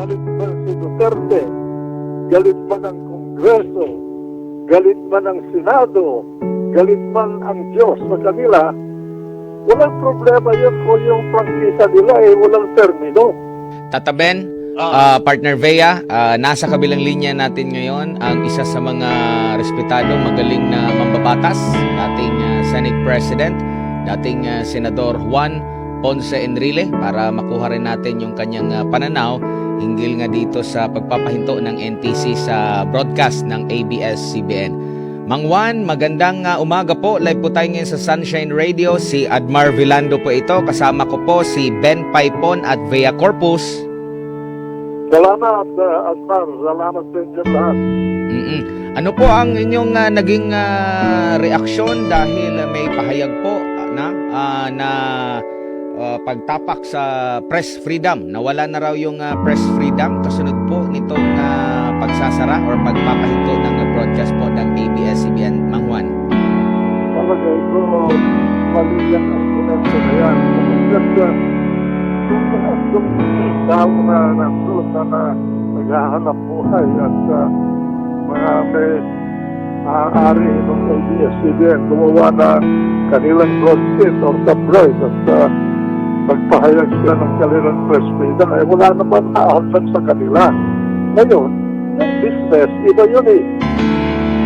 galit man si Duterte, galit man ang Kongreso, galit man ang Senado, galit man ang Diyos sa kanila, walang problema yun kung yung prangkisa nila ay walang termino. Tata Ben, ah, partner Vea, ah, nasa kabilang linya natin ngayon ang isa sa mga respetado, magaling na mambabatas, dating ah, Senate President, dating ah, Senador Juan Ponce Enrile para makuha rin natin yung kanyang ah, pananaw hinggil nga dito sa pagpapahinto ng NTC sa broadcast ng ABS-CBN. Mang Juan, magandang ah, umaga po. Live po tayo ngayon sa Sunshine Radio. Si Admar Vilando po ito. Kasama ko po si Ben Paipon at Vea Corpus. Salamat, uh, Asmar. Salamat sa inyo lahat. Mm-mm. Ano po ang inyong ah, naging ah, reaksyon dahil ah, may pahayag po ah, na ah, na ah, pagtapak sa press freedom. Nawala na raw yung ah, press freedom kasunod po nitong ah, pagsasara or pagpapahinto ng ah, broadcast po ng ABS-CBN Mang Juan. Talaga ito, mali yan ang argumento na yan. Uh, yung tao na nandun na, na naghahanap buhay at uh, mga may maaari ng ABS-CBN gumawa na kanilang broadsheet or tabloid at uh, magpahayag sila ng kanilang press freedom ay wala naman naahasan sa kanila. Ngayon, yung business, iba yun eh.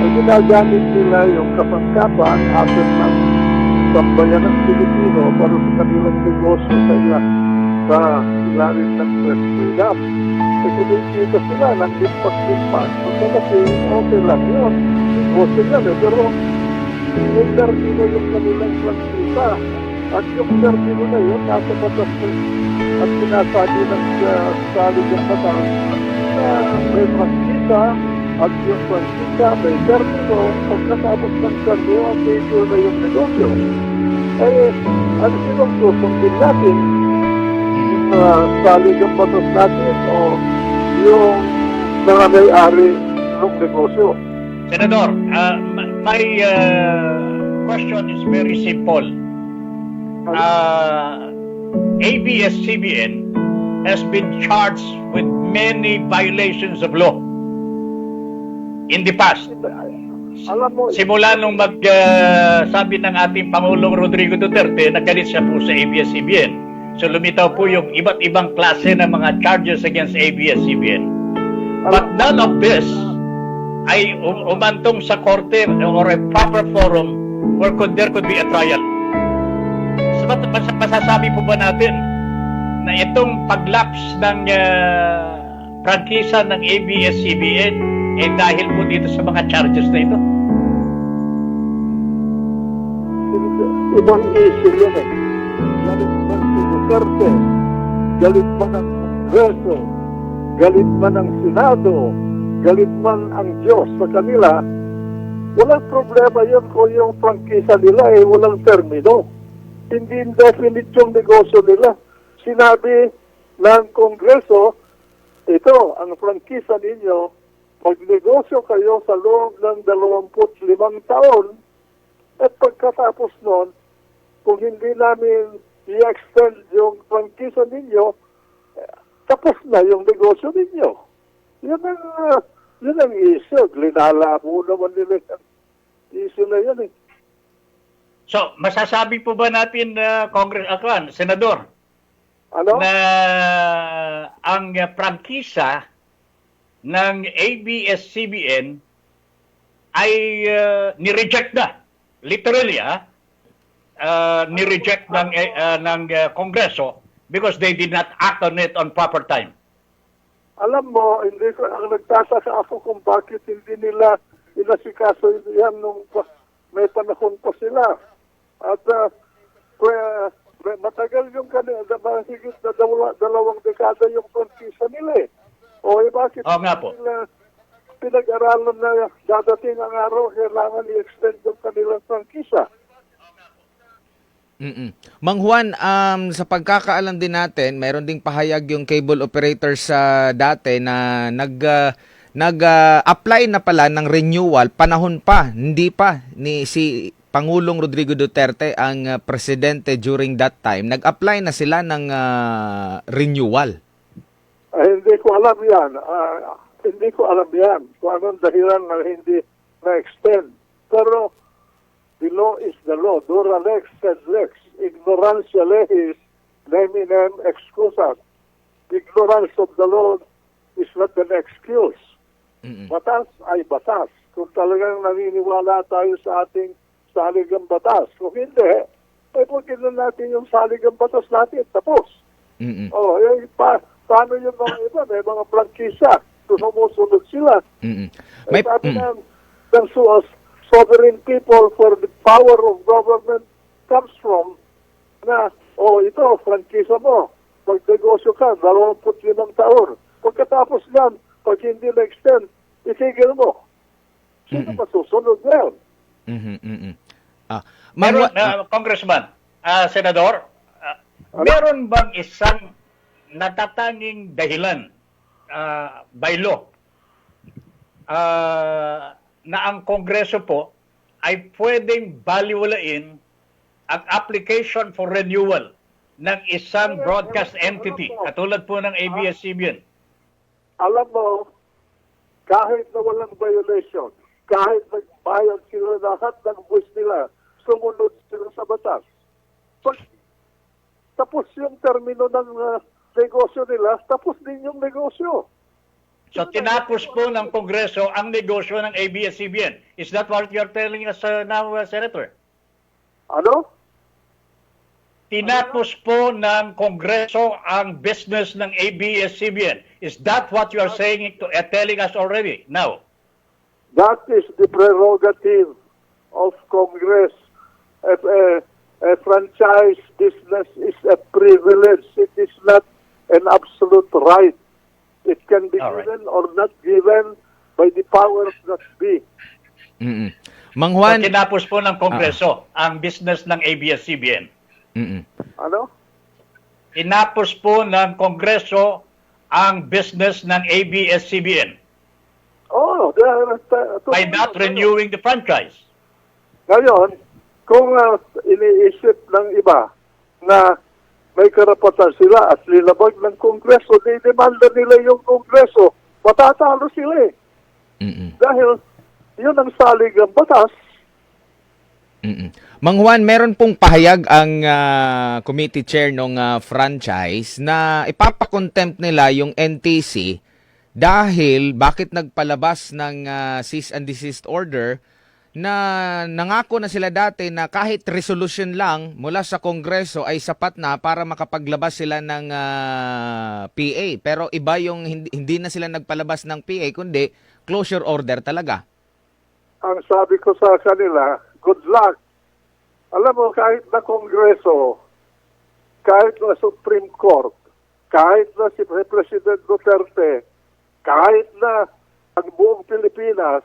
Ang ginagamit nila yung kapangkapan asset ng sambayan ng Pilipino para sa kanilang negosyo sa ila sa ilalim ng press freedom. E kumikita sila ng limpak-limpak. So kasi okay lang yun. Negosyo yan eh. Pero termino yung kanilang plantita. At yung termino na yun, nasa batas ng at sinasabi ng uh, salig ng batas na may plantita at yung plantita may termino pagkatapos ng termino at medyo na yung negosyo. Eh, ano sinong susundin natin? Yung uh, salig ng batas natin o yung mga may-ari ng negosyo? Senador, uh, my uh, question is very simple. Uh, ABS-CBN has been charged with many violations of law in the past. Simula nung mag uh, sabi ng ating Pangulong Rodrigo Duterte na galit siya po sa ABS-CBN. So lumitaw po yung iba't ibang klase ng mga charges against ABS-CBN. But none of this ay um- umantong sa korte or a proper forum where could, there could be a trial. Mas- mas- masasabi po ba natin na itong paglaps ng uh, prangkisa ng ABS-CBN eh dahil po dito sa mga charges na ito? ibang issue yun eh. Galit man si Duterte, galit man ang Kongreso, galit man ang Senado, galit man ang Diyos sa kanila, walang problema yun kung yung prangkisa nila eh walang termino. Hindi indefinite yung negosyo nila. Sinabi ng Kongreso, ito, ang prangkisa ninyo, pag negosyo kayo sa loob ng 25 taon, at pagkatapos nun, kung hindi namin i-extend yung prangkisa ninyo, tapos na yung negosyo ninyo. Yun ang, ah, yun ang issue. Linalabo naman nila yung issue na yun eh. So, masasabi po ba natin, uh, Congress, uh, Senador, Ano? na ang uh, prangkisa ng ABS-CBN ay uh, ni-reject na. Literally, ah, uh, ni-reject ng, uh, ng uh, Kongreso because they did not act on it on proper time. Alam mo, hindi ko, ang nagtataka ako kung bakit hindi nila inasikaso yan nung may panahon pa sila. At uh, kaya matagal yung kanila, mahigit na dalawa, dalawang dekada yung prangkisa nila eh. O eh, bakit Oo nga po. nila pinag-aralan na dadating ang araw, kailangan i-extend yung kanilang prangkisa. Mm-mm. Mang Juan, um, sa pagkakaalam din natin, mayroon ding pahayag yung cable operator sa dati na nag uh, nag-apply na pala ng renewal panahon pa, hindi pa ni si Pangulong Rodrigo Duterte ang uh, presidente during that time. Nag-apply na sila ng uh, renewal. Ay, hindi, hindi ko alam yan. Ah, hindi ko alam yan kung anong dahilan na hindi na-extend. Pero the law is the law. Dura lex sed lex. Ignorancia lehis neminem excusas. Ignorance of the law is not an excuse. Mm-mm. Batas ay batas. Kung talagang naniniwala tayo sa ating saligang batas. Kung hindi, ay pagkin na natin yung saligang batas natin. Tapos. Mm-mm. Oh, eh, pa, paano yung mga iba? May mga prangkisa. Sumusunod sila. Mm-mm. May, May, sabi mm. ng, ng su- sovereign people for the power of government comes from na, oh, ito, prangkisa mo. Magnegosyo ka, 25 taon. Pagkatapos yan, pag hindi na-extend, itigil mo. Sino Mm-mm. masusunod ngayon? Mhm, mhm. Ah, Ma'am, Meron, wa- ah, uh, Congressman, ah, Senador, ah, meron bang isang natatanging dahilan ah, by law ah, na ang Kongreso po ay pwedeng baliwalain ang application for renewal ng isang broadcast entity katulad po ng ABS-CBN. alam mo, kahit na walang violation, kahit nagbayad sila lahat ng buwis nila, sumunod sila sa batas. Pag tapos yung termino ng uh, negosyo nila, tapos din yung negosyo. So tinapos po ng Kongreso ang negosyo ng ABS-CBN. Is that what you're telling us uh, now, uh, Senator? Ano? Tinapos po ng Kongreso ang business ng ABS-CBN. Is that what you are saying to, uh, telling us already now? That is the prerogative of Congress. If a, a franchise business is a privilege, it is not an absolute right. It can be All right. given or not given by the powers that be. mhm. Mang So, Juan, tinapos po ng Kongreso ang business ng ABS-CBN. mhm. Ano? Tinapos po ng Kongreso ang business ng ABS-CBN Oh, there, uh, by not renewing the franchise. Ngayon, kung uh, iniisip ng iba na may karapatan sila at lilabag ng Kongreso, demanda nila yung Kongreso, matatalo sila eh. Mhm. Dahil yun ang salig ng batas. Mm-mm. Mang Juan, meron pong pahayag ang ah, committee chair ng franchise na ipapakontempt nila yung NTC dahil bakit nagpalabas ng ah, cease and desist order na nangako na sila dati na kahit resolution lang mula sa Kongreso ay sapat na para makapaglabas sila ng ah, PA. Pero iba yung hindi, hindi na sila nagpalabas ng PA kundi closure order talaga. Ang sabi ko sa kanila, good luck. Alam mo, kahit na Kongreso, kahit na Supreme Court, kahit na si President Duterte, kahit na ang buong Pilipinas,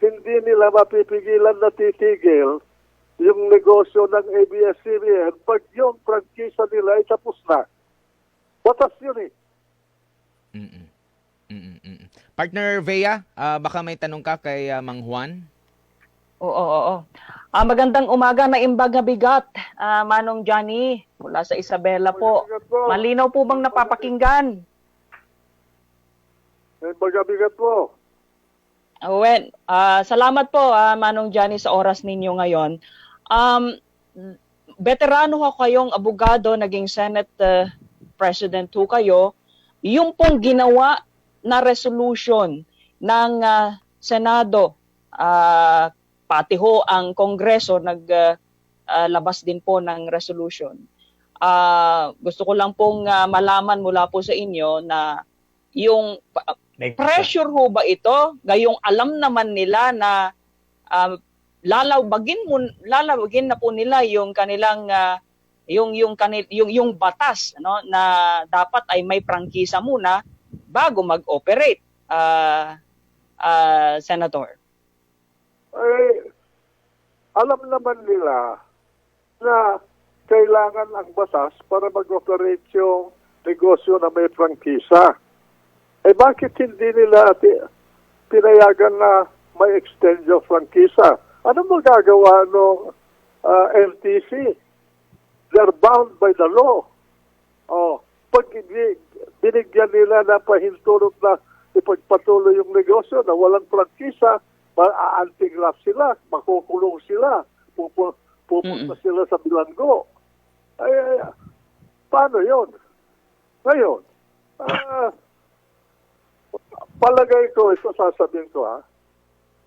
hindi nila mapipigilan na titigil yung negosyo ng ABS-CBN pag yung prangkisa nila ay tapos na. Batas yun eh. Mm-mm. Mm-mm. Partner Vea, ah, baka may tanong ka kay ah, Mang Juan? Oo, oo, oo. Ah, magandang umaga na imbag na bigat, ah, Manong Johnny, mula sa Isabela po. Malinaw po bang napapakinggan? May bigat po. Well, ah, salamat po, ah, Manong Johnny, sa oras ninyo ngayon. Um, veterano ho kayong abogado, naging Senate ah, President ho kayo. Yung pong ginawa na resolution ng ah, Senado, ah, pati ho ang Kongreso naglabas din po ng resolution. Ah, gusto ko lang pong ah, malaman mula po sa inyo na yung pa- May- pressure ho ba ito? Gayong alam naman nila na um, lalawagin mo lalawagin na po nila yung kanilang ah, yung yung kanil yung yung batas no na dapat ay may prangkisa muna bago mag-operate ah ah, senator. ay alam naman nila na kailangan ang batas para mag-operate yung negosyo na may prangkisa. Eh bakit hindi nila pinayagan na may extend yung prangkisa? Ano magagawa ng LTC? They're bound by the law. Oh, pag binigyan nila ng pahintulot na ipagpatuloy yung negosyo na walang prangkisa, ma-anti-graft sila, makukulong sila, pupu- pupunta sila sa bilanggo. Ay, ay, paano yon? Ngayon, ah, palagay ko, ito sasabihin ko ha,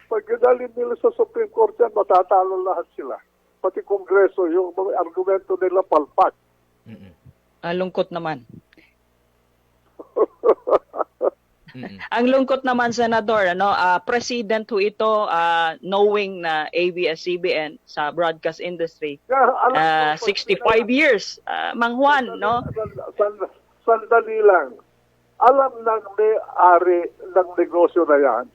pag dalhin nila sa Supreme Court yan, matatalo lahat sila. Pati Kongreso, yung mga argumento nila palpak. Mm-mm. Ang lungkot naman. Mm-mm. Ang lungkot naman, Senador, ano, ah, president ho ito, ah, knowing na ABS-CBN sa broadcast industry, Kaya, alam ah, ko, 65 years, ah, Mang Juan, no? Sand- sand- Sandali lang. Alam ng may-ari ng negosyo na yan.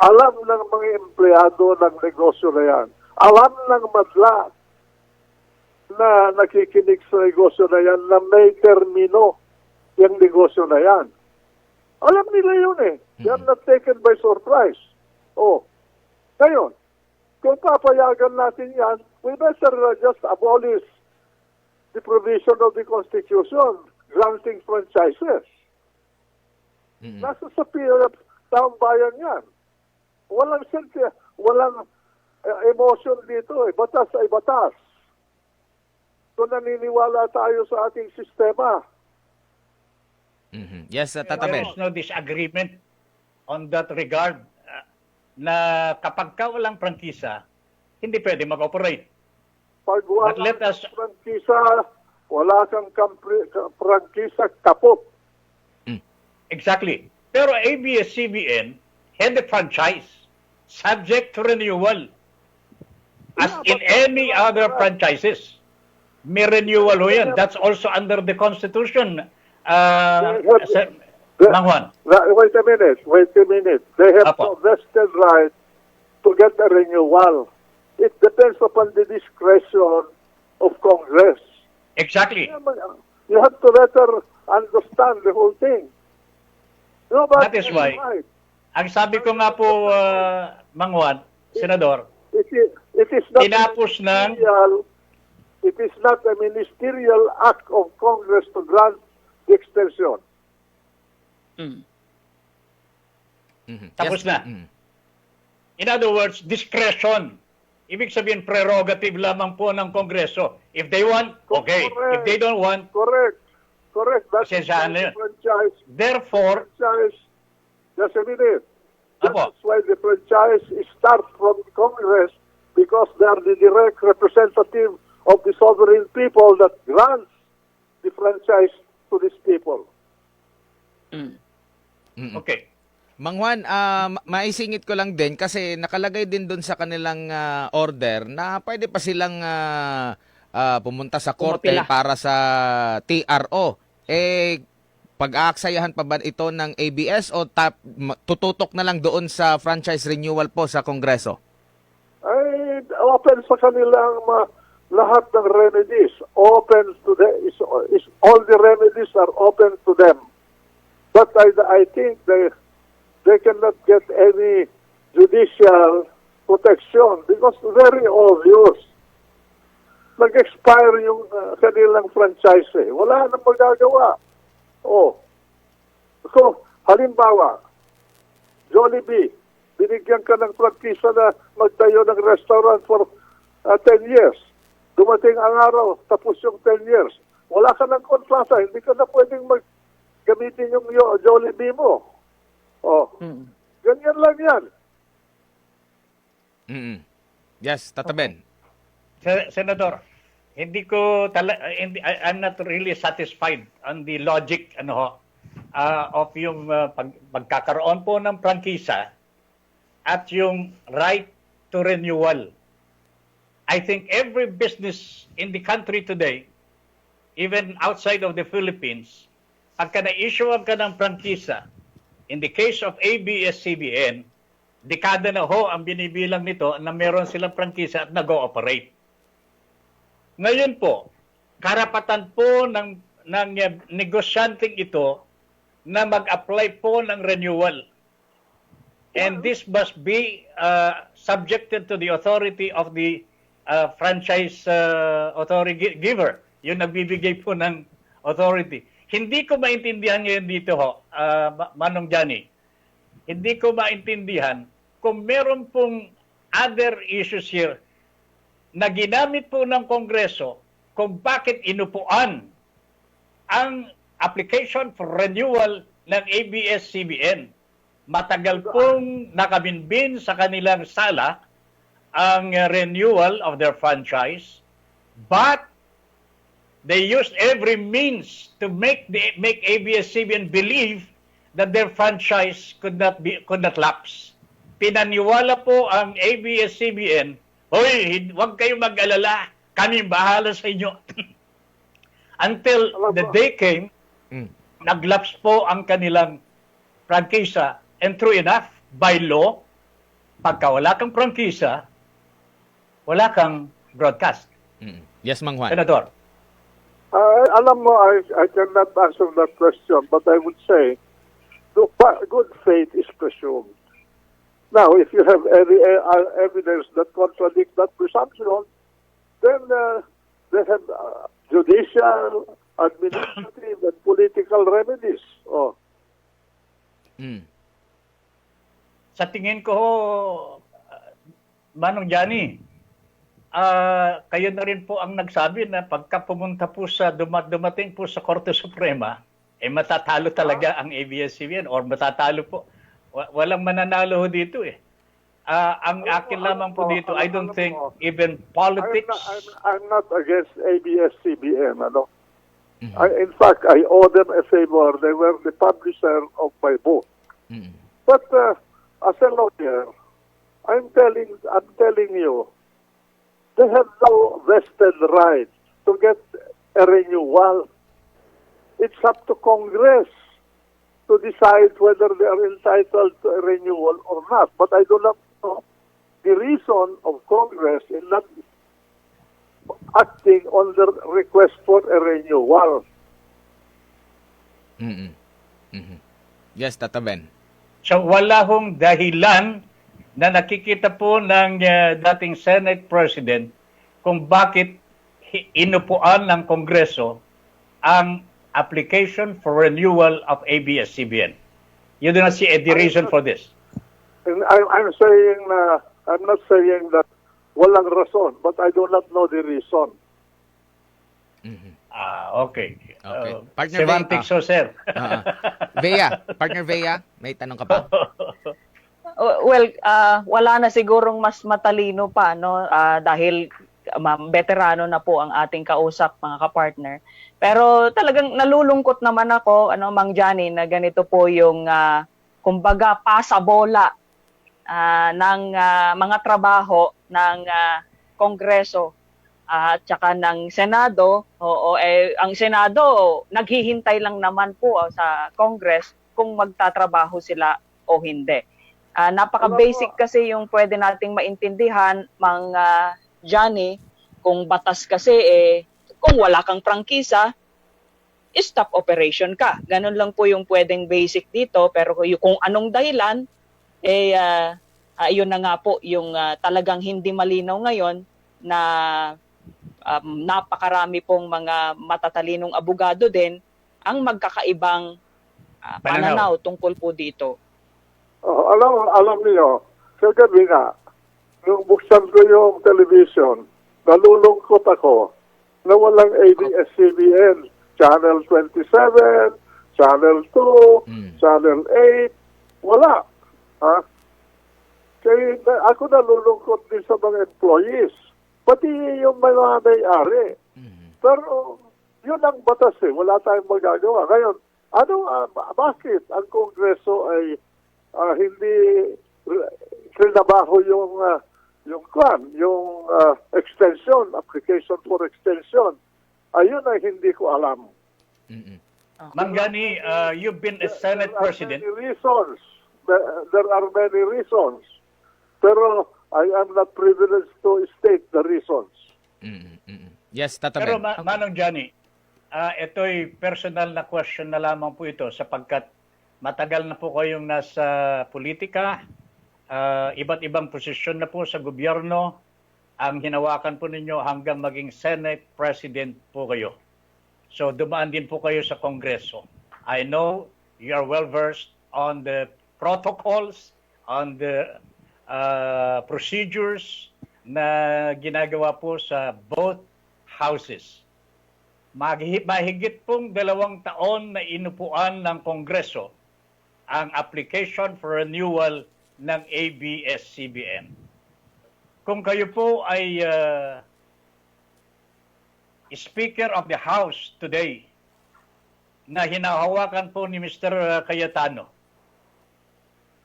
Alam ng mga empleyado ng negosyo na yan. Alam ng madla na nakikinig sa negosyo na yan na may termino yung negosyo na yan. Alam nila yun eh. They are not taken by surprise. Oh. Ngayon, kung papayagan natin yan, we better just abolish the provision of the Constitution granting franchises. Mm-mm. Nasa sa PRF, taong bayan yan. Walang sense, walang uh, emotion dito eh. Batas ay batas. Kung naniniwala tayo sa ating sistema, Mhm. Yes, uh, There Tata Ben. is no disagreement on that regard uh, na kapag ka walang prangkisa, hindi pwede mag-operate. pag wala But let us- kang prangkisa, wala kang prangkisa, kapot. Exactly. Pero ABS-CBN had a franchise subject to renewal as Yeah, in any other franchises. May renewal ho yan. That's also under the Constitution. Uh, Sir. Mang Juan. Wait a minute, wait a minute. They have Apo. no vested right to get a renewal. It depends upon the discretion of Congress. Exactly. You have to let her understand the whole thing. Nobody That is why- right. Ang sabi ko nga po, uh, Mang Juan, Senador, It is, it is not Tinapos a ng- ministerial, it is not a ministerial act of Congress to grant the extension. Mm. Mhm. Tapos Yes. na. Mhm. In other words, discretion. Ibig sabihin, prerogative lamang po ng Kongreso. If they want, okay. If they don't want, Correct. Correct. That's na why the franchise, therefore, franchise, just a minute. Apo. That's why the franchise starts from Congress because they are the direct representative of the sovereign people that grants the franchise to these people. Mm. Mhm. okay. Mang Juan, ma- maisingit ko lang din kasi nakalagay din doon sa kanilang ah, order na pwede pa silang ah, ah, pumunta sa korte Pumapila. para sa TRO. Eh, pag-aaksayahan pa ba ito ng ABS o tap, tututok na lang doon sa franchise renewal po sa Kongreso? ay open sa kanilang ma, lahat ng remedies. Open to the is, is all the remedies are open to them. But I I think they they cannot get any judicial protection because very obvious. Nag-expire yung uh, kanilang franchise eh. Wala nang magagawa. Oh. So, halimbawa, Jollibee, binigyan ka ng prangkisa na magtayo ng restaurant for uh, 10 years. Dumating ang araw, tapos yung 10 years. Wala ka ng kontrata, hindi ka na pwedeng mag gamitin yung Jollibee mo. Oh, Mm. ganyan lang yan. Mhm. Yes, Tata Ben. Sen- Senador, hindi ko tala, hindi, I- I'm not really satisfied on the logic ano ho, ah, of yung ah, pag, pagkakaroon po ng prangkisa at yung right to renewal. I think every business in the country today, even outside of the Philippines, pagka na-issue ka ng prangkisa, in the case of ABS-CBN, dekada na ho ang binibilang nito na meron silang prangkisa at nag-ooperate. Ngayon po, karapatan po ng, ng negosyanteng ito na mag-apply po ng renewal. And this must be uh, subjected to the authority of the uh, franchise uh, authority gi- giver. Yung nagbibigay po ng authority. hindi ko maintindihan ngayon dito ho, Ma- Manong Johnny. Hindi ko maintindihan kung meron pong other issues here na ginamit po ng Kongreso kung bakit inupuan ang application for renewal ng ABS-CBN. Matagal pong nakabinbin sa kanilang sala ang renewal of their franchise, but they used every means to make the make ABS-CBN believe that their franchise could not be could not lapse. Pinaniwala po ang ABS-CBN, "Hoy, huwag kayong mag-alala, kami bahala sa inyo." Until the day came, Mm. naglaps po ang kanilang prangkisa and true enough, by law, pagka wala kang prangkisa, wala kang broadcast. Mm. Yes, Mang Juan. Senador. Uh, alam mo, I, I cannot answer that question, but I would say good faith is presumed. Now, if you have any uh, evidence that contradicts that presumption, then uh, they have uh, judicial, administrative, and political remedies. Oh, Mm. Sa tingin ko, uh, Manong Johnny, ah, kayo na rin po ang nagsabi na pagka pumunta po sa duma- dumating po sa Korte Suprema, eh matatalo talaga ang ABS-CBN or matatalo po. Wa- walang mananalo ho dito eh. Ah, ang Alam mo, akin lamang po mo, dito, alam- I don't alam think mo, even I'm politics... not, I'm, I'm not against ABS-CBN. Ano? Mhm. I, in fact, I owe them a favor. They were the publisher of my book. Mm. But uh, as a lawyer, I'm telling I'm telling you, they have no vested right to get a renewal. It's up to Congress to decide whether they are entitled to a renewal or not. But I do not know the reason of Congress in not acting on the request for a renewal. Mm. Mhm. Yes, Tata Ben. So wala hong dahilan na nakikita po ng uh, dating Senate President kung bakit inupuan ng Kongreso ang application for renewal of ABS-CBN. You do not see any reason for this. And I'm, I'm saying na I'm not saying that walang rason, but I do not know the reason. Mhm. Ah, okay. Okay. Uh, Partner semantics, Vega. so, sir. Ah, ah. Vea, partner Vea, may tanong ka pa? Uh, Well, ah, wala na sigurong mas matalino pa no Ah, dahil ma'am, veterano na po ang ating kausap mga kapartner. Pero talagang nalulungkot naman ako ano Mang Johnny na ganito po yung ah, kumbaga pasabola ah, ng ah, mga trabaho ng ah, Kongreso ah, at saka ng Senado. Oo, eh, ang Senado naghihintay lang naman po ah, sa Congress kung magtatrabaho sila o hindi. Ah, napaka-basic kasi yung pwede nating maintindihan, mga Johnny, kung batas kasi eh, kung wala kang prangkisa, stop operation ka. Ganun lang po yung pwedeng basic dito, pero kung, kung anong dahilan, eh, ah, ah, yun na nga po yung ah, talagang hindi malinaw ngayon na um, napakarami pong mga matatalinong abogado din ang magkakaibang ah, Pananaw. pananaw tungkol po dito. Oh, alam, alam niyo, kagabi nga, nung buksan ko yung television, nalulungkot ako na walang ABS-CBN. Channel 27, Channel 2, Mm. Channel 8, wala. Ha? Kaya na, ako nalulungkot din sa mga employees. Pati yung mga may-ari. Mhm. Pero yun ang batas eh. Wala tayong magagawa. Ngayon, ano, ba- bakit ang Kongreso ay ah, hindi trinabaho yung ah, yung kwan, yung ah, extension, application for extension. Ayun ay hindi ko alam. Mhm. Mangani, uh, you've been a Senate there President. Are many reasons. There, there are many reasons. Pero I am not privileged to state the reasons. Mhm. Mhm. Yes, Tata Pero ma- Manong Johnny, ah ito'y personal na question na lamang po ito sapagkat matagal na po kayong nasa politika, ah, iba't ibang posisyon na po sa gobyerno, ang hinawakan po ninyo hanggang maging Senate President po kayo. So dumaan din po kayo sa Kongreso. I know you are well versed on the protocols, on the uh, procedures na ginagawa po sa both houses. Mahigit pong dalawang taon na inupuan ng Kongreso ang application for renewal ng ABS-CBN. Kung kayo po ay uh, Speaker of the House today na hinahawakan po ni Mr. Cayetano,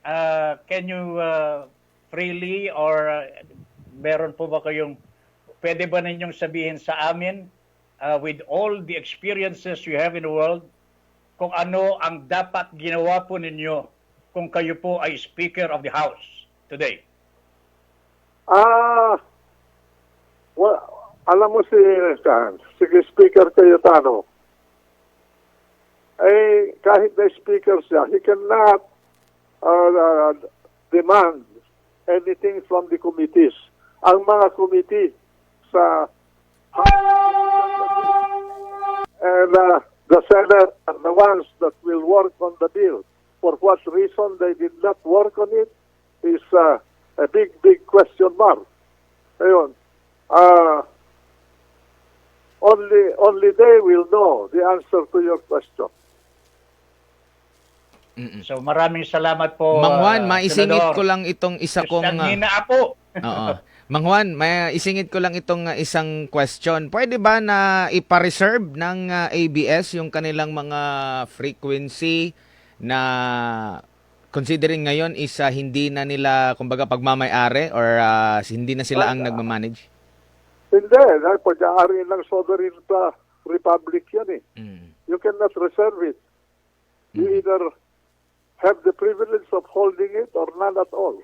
uh, can you uh, freely or uh, meron po ba kayong pwede ba ninyong sabihin sa amin uh, with all the experiences you have in the world kung ano ang dapat ginawa po ninyo kung kayo po ay Speaker of the House today? Ah, well, alam mo si, kan, sige speaker Cayetano, eh, kahit na speaker siya, he cannot uh, uh, demand anything from the committees. Ang mga committee sa and uh, the Senate are the ones that will work on the bill. For what reason they did not work on it is uh, a big, big question mark. Ayun. Uh, only, only they will know the answer to your question. Mm-mm. So maraming salamat po. Mang Juan, uh, maisingit Senador. ko lang itong isa kong... Ang ah, hina po. Oo. Mang Juan, may isingit ko lang itong uh, isang question. Pwede ba na ipa-reserve ng uh, ABS yung kanilang mga frequency na considering ngayon is uh, hindi na nila kumbaga pagmamay-ari or uh, hindi na sila ang nagmamanage? Hindi, pag-aari ng sovereign uh, republic yan eh. Mm. You cannot reserve it. You either have the privilege of holding it or none at all.